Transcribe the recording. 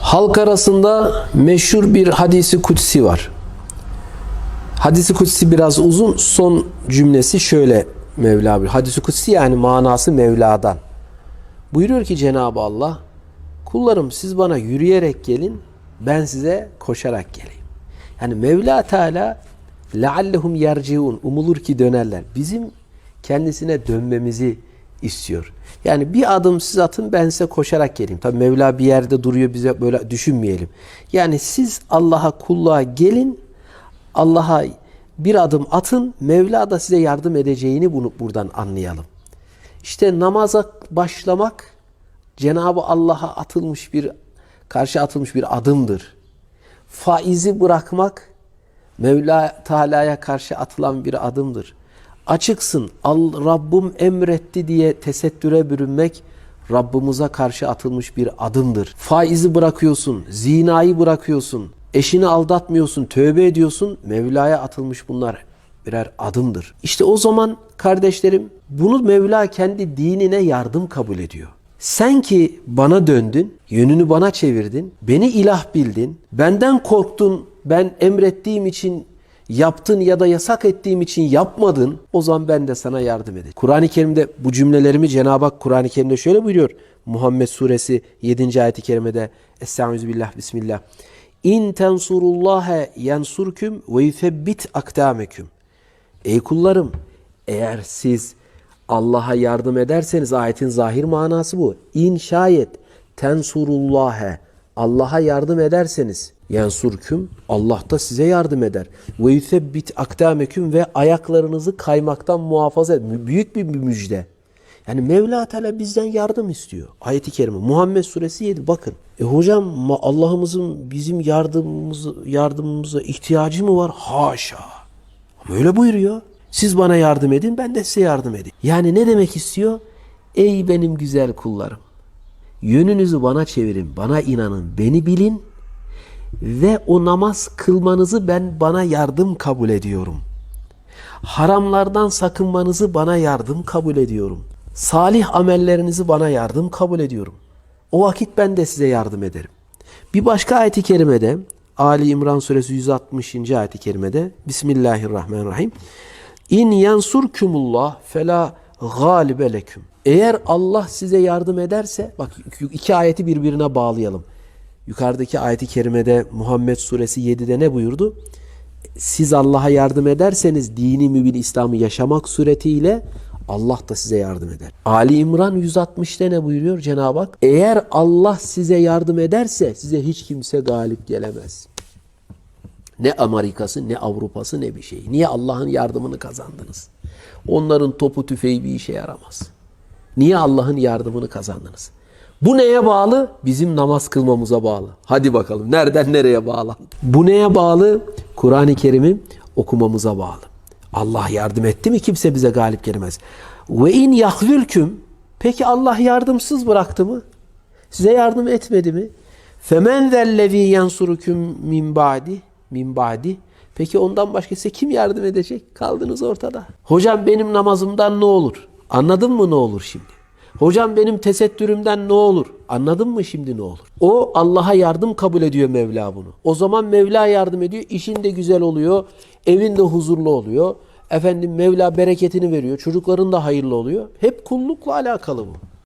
Halk arasında meşhur bir hadisi kutsi var. Hadisi kutsi biraz uzun. Son cümlesi şöyle Mevla bir. Hadisi kutsi yani manası Mevla'dan. Buyuruyor ki Cenab-ı Allah kullarım siz bana yürüyerek gelin ben size koşarak geleyim. Yani Mevla Teala leallehum yerciun umulur ki dönerler. Bizim kendisine dönmemizi istiyor. Yani bir adım siz atın ben size koşarak geleyim. Tabi Mevla bir yerde duruyor bize böyle düşünmeyelim. Yani siz Allah'a kulluğa gelin Allah'a bir adım atın Mevla da size yardım edeceğini bunu buradan anlayalım. İşte namaza başlamak Cenab-ı Allah'a atılmış bir karşı atılmış bir adımdır. Faizi bırakmak Mevla Teala'ya karşı atılan bir adımdır. Açıksın. Al, Rabbim emretti diye tesettüre bürünmek Rabbimize karşı atılmış bir adımdır. Faizi bırakıyorsun, zinayı bırakıyorsun, eşini aldatmıyorsun, tövbe ediyorsun. Mevla'ya atılmış bunlar birer adımdır. İşte o zaman kardeşlerim bunu Mevla kendi dinine yardım kabul ediyor. Sen ki bana döndün, yönünü bana çevirdin, beni ilah bildin, benden korktun, ben emrettiğim için yaptın ya da yasak ettiğim için yapmadın, o zaman ben de sana yardım edeceğim. Kur'an-ı Kerim'de bu cümlelerimi Cenab-ı Hak Kur'an-ı Kerim'de şöyle buyuruyor. Muhammed Suresi 7. ayet-i kerimede Estaizu billah bismillah. İn tensurullaha yansurküm ve yuthabbit akdameküm. Ey kullarım eğer siz Allah'a yardım ederseniz ayetin zahir manası bu. İn şayet tensurullâhe Allah'a yardım ederseniz yansurküm Allah da size yardım eder. Ve yusebbit akdameküm ve ayaklarınızı kaymaktan muhafaza eder. Büyük bir müjde. Yani Mevla Teala bizden yardım istiyor. Ayeti kerime. Muhammed suresi 7 bakın. E hocam Allah'ımızın bizim yardımımızı, yardımımıza ihtiyacı mı var? Haşa. Ama öyle buyuruyor. Siz bana yardım edin ben de size yardım edeyim. Yani ne demek istiyor? Ey benim güzel kullarım. Yönünüzü bana çevirin, bana inanın, beni bilin ve o namaz kılmanızı ben bana yardım kabul ediyorum. Haramlardan sakınmanızı bana yardım kabul ediyorum. Salih amellerinizi bana yardım kabul ediyorum. O vakit ben de size yardım ederim. Bir başka ayet-i kerimede Ali İmran suresi 160. ayet-i kerimede Bismillahirrahmanirrahim. İn yansurkumullah fela galibe leküm. Eğer Allah size yardım ederse bak iki ayeti birbirine bağlayalım. Yukarıdaki ayeti kerimede Muhammed suresi 7'de ne buyurdu? Siz Allah'a yardım ederseniz dini mübin İslam'ı yaşamak suretiyle Allah da size yardım eder. Ali İmran 160'te ne buyuruyor Cenab-ı Hak? Eğer Allah size yardım ederse size hiç kimse galip gelemez. Ne Amerika'sı, ne Avrupa'sı, ne bir şey. Niye Allah'ın yardımını kazandınız? Onların topu tüfeği bir işe yaramaz. Niye Allah'ın yardımını kazandınız? Bu neye bağlı? Bizim namaz kılmamıza bağlı. Hadi bakalım nereden nereye bağlı? Bu neye bağlı? Kur'an-ı Kerim'i okumamıza bağlı. Allah yardım etti mi kimse bize galip gelemez. Ve in yahzülküm Peki Allah yardımsız bıraktı mı? Size yardım etmedi mi? Femen zellezî yansuruküm min ba'di min ba'di Peki ondan başka size kim yardım edecek? Kaldınız ortada. Hocam benim namazımdan ne olur? Anladın mı ne olur şimdi? Hocam benim tesettürümden ne olur? Anladın mı şimdi ne olur? O Allah'a yardım kabul ediyor Mevla bunu. O zaman Mevla yardım ediyor. İşin de güzel oluyor. Evin de huzurlu oluyor. Efendim Mevla bereketini veriyor. Çocukların da hayırlı oluyor. Hep kullukla alakalı bu.